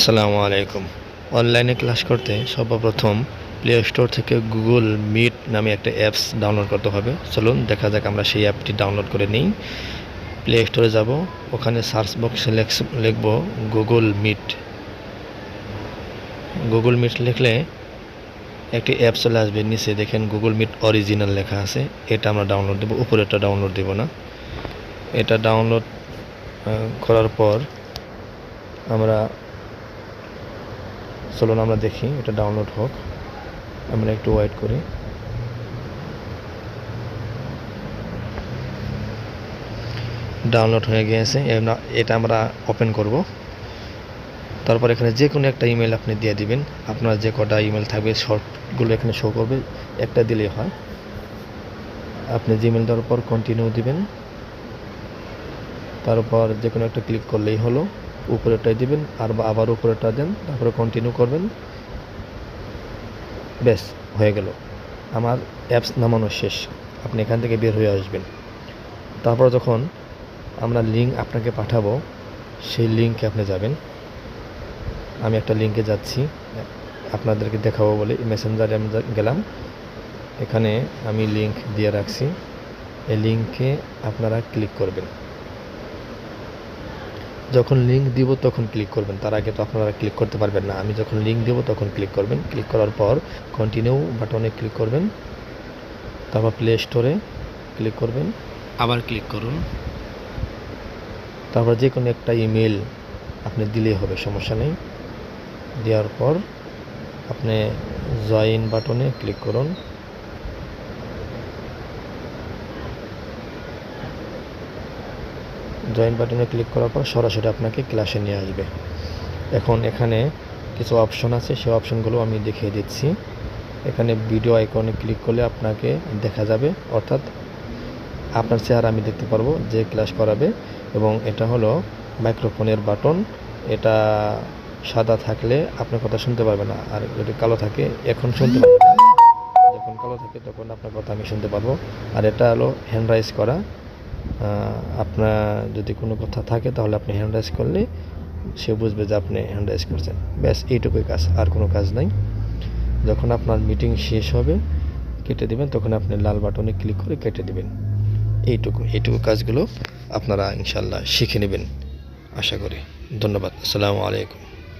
আসসালামু আলাইকুম। অনলাইনে ক্লাস করতে সর্বপ্রথম প্লে স্টোর থেকে গুগল মিট নামে একটা অ্যাপস ডাউনলোড করতে হবে। চলুন দেখা যাক আমরা সেই অ্যাপটি ডাউনলোড করে নিই। প্লে স্টোরে যাব। ওখানে সার্চ বক্সে লিখব গুগল মিট গুগল মিট লিখলে একটি অ্যাপ চলে আসবে। নিচে দেখেন গুগল মিট অরিজিনাল লেখা আছে। এটা আমরা ডাউনলোড দেবো। উপরেরটা ডাউনলোড দেব না। এটা ডাউনলোড করার পর আমরা চলুন আমরা দেখি, এটা ডাউনলোড হোক। আমরা একটু ওয়েট করি। ডাউনলোড হয়ে গিয়েছে এটা আমরা ওপেন করব। তারপর এখানে যে কোনো একটা ইমেল আপনি দিয়ে দিবেন। আপনার যে কটা ইমেল থাকবে শর্টগুলো এখানে শো করবে। একটা দিলেই হয়। আপনি জিমেল দেওয়ার পর কন্টিনিউ দিবেন। তারপর যে কোনো একটা ক্লিক করলেই হলো। উপরেরটাই দিবেন আর আবার উপরেরটা দেন, তারপরে কন্টিনিউ করবেন। ব্যাস, হয়ে গেল। আমার অ্যাপস নামানো শেষ। আপনি এখান থেকে বের হয়ে আসবেন। তারপর যখন আমরা লিঙ্ক আপনাকে পাঠাবো, সেই লিঙ্কে আপনি যাবেন। আমি একটা লিঙ্কে যাচ্ছি। আপনাদেরকে দেখাবো বলে মেসেঞ্জারে আমি গেলাম। এখানে আমি লিঙ্ক দিয়ে রাখছি। এই লিঙ্কে আপনারা ক্লিক করবেন। যখন লিঙ্ক দিব তখন ক্লিক করবেন। তার আগে তো আপনারা ক্লিক করতে পারবেন না। আমি যখন লিঙ্ক দেব তখন ক্লিক করবেন। ক্লিক করার পর কন্টিনিউ বাটনে ক্লিক করবেন। তারপর প্লে স্টোরে ক্লিক করবেন। আবার ক্লিক করুন। তারপর যে কোনো একটা ইমেল আপনি দিলেই হবে সমস্যা নেই। দেওয়ার পর আপনি জয়েন বাটনে ক্লিক করুন। জয়েন বাটনে ক্লিক করার পর সরাসরি আপনাকে ক্লাসে নিয়ে আসবে। এখন এখানে কিছু অপশন আছে, সেই অপশনগুলো আমি দেখিয়ে দিচ্ছি। এখানে ভিডিও আইকনে ক্লিক করলে আপনাকে দেখা যাবে, অর্থাৎ আপনার চেহারা আমি দেখতে পারব যে ক্লাস করাবে এবং এটা হলো মাইক্রোফোনের বাটন এটা সাদা থাকলে আপনার কথা শুনতে পারবে না, আর যদি কালো থাকে, এখন শুনতে পারবে না। যখন কালো থাকে, তখন আপনার কথা আমি শুনতে পারব। আর এটা হলো হ্যান্ড রাইজ করা। আপনার যদি কোনো কথা থাকে তাহলে আপনি হ্যান্ড রাইজ করলে সে বুঝবে যে আপনি হ্যান্ড রাইজ করছেন। ব্যাস, এইটুকুই কাজ, আর কোনো কাজ নাই। যখন আপনার মিটিং শেষ হবে, কেটে দেবেন, তখন আপনি লাল বাটনে ক্লিক করে কেটে দেবেন। এইটুকু এইটুকু কাজগুলো আপনারা ইনশাল্লাহ শিখে নেবেন। আশা করি। ধন্যবাদ। আসসালামু আলাইকুম।